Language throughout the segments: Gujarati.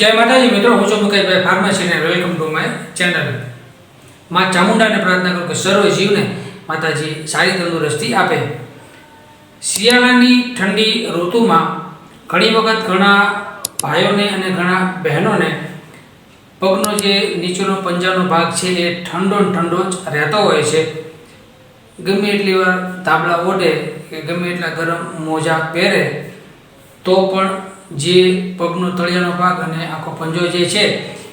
જય માતાજી મિત્રો, હું છું મુકેશભાઈ ફાર્મસી અને વેલકમ ટુ માય ચેનલ. માં ચામુંડાને પ્રાર્થના કરું કે સર્વ જીવને માતાજી સારી તંદુરસ્તી આપે. શિયાળાની ઠંડી ઋતુમાં ઘણી વખત ઘણા ભાઈઓને અને ઘણા બહેનોને પગનો જે નીચેનો પંજાનો ભાગ છે એ ઠંડો ઠંડો જ રહેતો હોય છે. ગમે એટલી વાર ધાબળા ઓઢે કે ગમે એટલા ગરમ મોજા પહેરે, તો પણ જે પગનો તળિયાનો ભાગ અને આખો પંજો જે છે,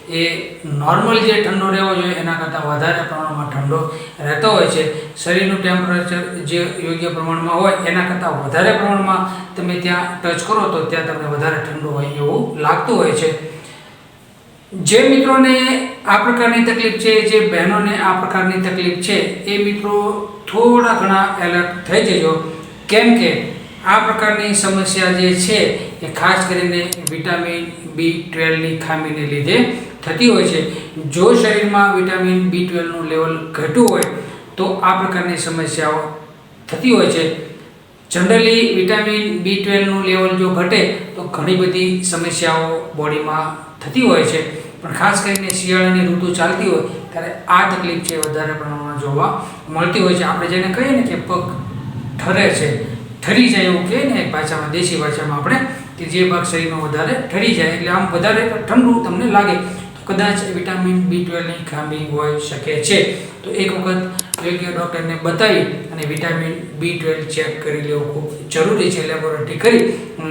એ નોર્મલ જે ઠંડો રહેવો જોઈએ, એના કરતાં વધારે પ્રમાણમાં ઠંડો રહેતો હોય છે. શરીરનું ટેમ્પરેચર જે યોગ્ય પ્રમાણમાં હોય, એના કરતાં વધારે પ્રમાણમાં તમે ત્યાં ટચ કરો તો ત્યાં તમને વધારે ઠંડુ હોય એવું લાગતું હોય છે. જે મિત્રોને આ પ્રકારની તકલીફ છે, જે બહેનોને આ પ્રકારની તકલીફ છે, એ મિત્રો થોડા ઘણા એલર્ટ થઈ જજો. કેમ કે આ પ્રકારની સમસ્યા જે છે એ ખાસ કરીને વિટામિન બી ટ્વેલ્વની ખામીને લીધે થતી હોય છે. જો શરીરમાં વિટામિન બી ટ્વેલ્વનું લેવલ ઘટ્યું હોય, તો આ પ્રકારની સમસ્યાઓ થતી હોય છે. જનરલી વિટામિન બી ટ્વેલ્વનું લેવલ જો ઘટે, તો ઘણી બધી સમસ્યાઓ બોડીમાં થતી હોય છે. પણ ખાસ કરીને શિયાળાની ઋતુ ચાલતી હોય, ત્યારે આ તકલીફ છે વધારે પ્રમાણમાં જોવા મળતી હોય છે. આપણે જેને કહીએ ને કે પગ ઠરે છે, ઠરી જાય એવું કહીએ ને ભાષામાં, દેશી ભાષામાં આપણે કે જે ભાગ શરીરનો વધારે ઠરી જાય એટલે આમ વધારે ઠંડુ તમને લાગે. તો કદાચ વિટામિન બી ટ્વેલ્વની ખામી હોઈ શકે છે. તો એક વખત યોગ્ય ડૉક્ટરને બતાવી અને વિટામિન બી ટ્વેલ્વ ચેક કરી લેવું ખૂબ જરૂરી છે. લેબોરેટરી કરી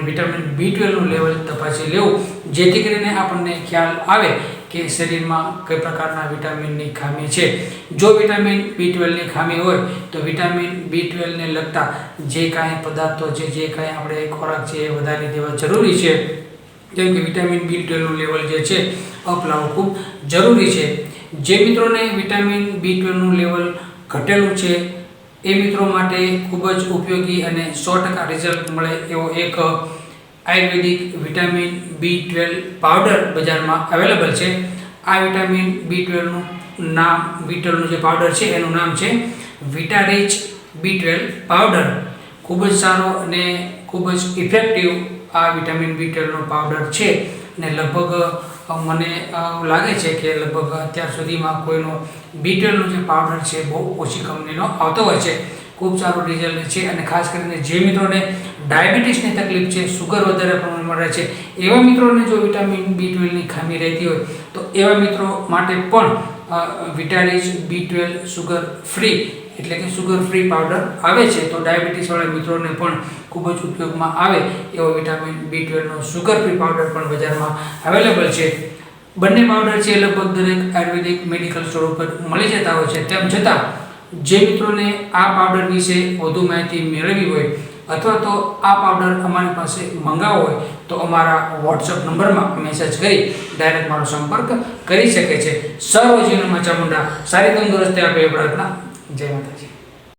વિટામિન બી ટ્વેલ્વનું લેવલ તપાસી લેવું. જેથી કરીને આપણને ખ્યાલ આવે કે શરીરમાં કઈ પ્રકારના વિટામિનની ખામી છે? જો વિટામિન બી ટ્વેલ્વની ખામી હોય, તો વિટામિન બી ટ્વેલ્વને લગતા જે કાંઈ પદાર્થો છે, જે કાંઈ આપણે ખોરાક છે, એ વધારી દેવા જરૂરી છે. જેમ કે વિટામિન બી ટ્વેલ્વનું લેવલ જે છે, અપનાવવું ખૂબ જરૂરી છે. જે મિત્રોને વિટામિન બી ટ્વેલ્વનું લેવલ ઘટેલું છે, એ મિત્રો માટે ખૂબ જ ઉપયોગી અને સો ટકા રિઝલ્ટ મળે એવો એક Ayurvedic vitamin B twelve powder બજારમાં અવેલેબલ છે. આ વિટામિન બી ટ્વેલ્વનું નામ, બી ટ્વેલ્વનું જે પાવડર છે, એનું નામ છે વિટારેચ બી ટ્વેલ્વ પાવડર. ખૂબ જ સારો અને ખૂબ જ ઇફેક્ટિવ આ વિટામિન બી ટ્વેલ્વનો પાવડર છે. અને લગભગ મને લાગે છે કે લગભગ અત્યાર સુધીમાં કોઈનો બી ટ્વેલ્વનો જે પાવડર છે, બહુ ઓછી કંપનીનો આવતો હોય છે. ખૂબ સારું રિઝલ્ટ છે અને ખાસ કરીને જે મિત્રોને ડાયાબિટીસની તકલીફ છે સુગર વધારે પ્રમાણમાં રહે છે, એવા મિત્રોને જો વિટામિન બી ટ્વેલ્વની ખામી રહેતી હોય, તો એવા મિત્રો માટે પણ vitamin B twelve sugar free એટલે કે સુગર ફ્રી પાવડર આવે છે. તો ડાયાબિટીસવાળા મિત્રોને પણ ખૂબ જ ઉપયોગમાં આવે એવો વિટામિન બી ટ્વેલ્વનો સુગર ફ્રી પાવડર પણ બજારમાં અવેલેબલ છે. બંને પાવડર છે લગભગ દરેક આયુર્વેદિક મેડિકલ સ્ટોર ઉપર મળી જતા હોય છે. તેમ છતાં જે મિત્રોને આ પાવડર વિશે વધુ માહિતી મેળવવી હોય અથવા તો આ પાવડર અમારી પાસે મંગાવવો હોય, તો અમારા વોટ્સઅપ નંબરમાં મેસેજ કરી ડાયરેક્ટ મારો સંપર્ક કરી શકે છે. સર્વજીવનમાં ચામુંડા સારી તંદુરસ્તી આપે એ પ્રાર્થના. જય માતા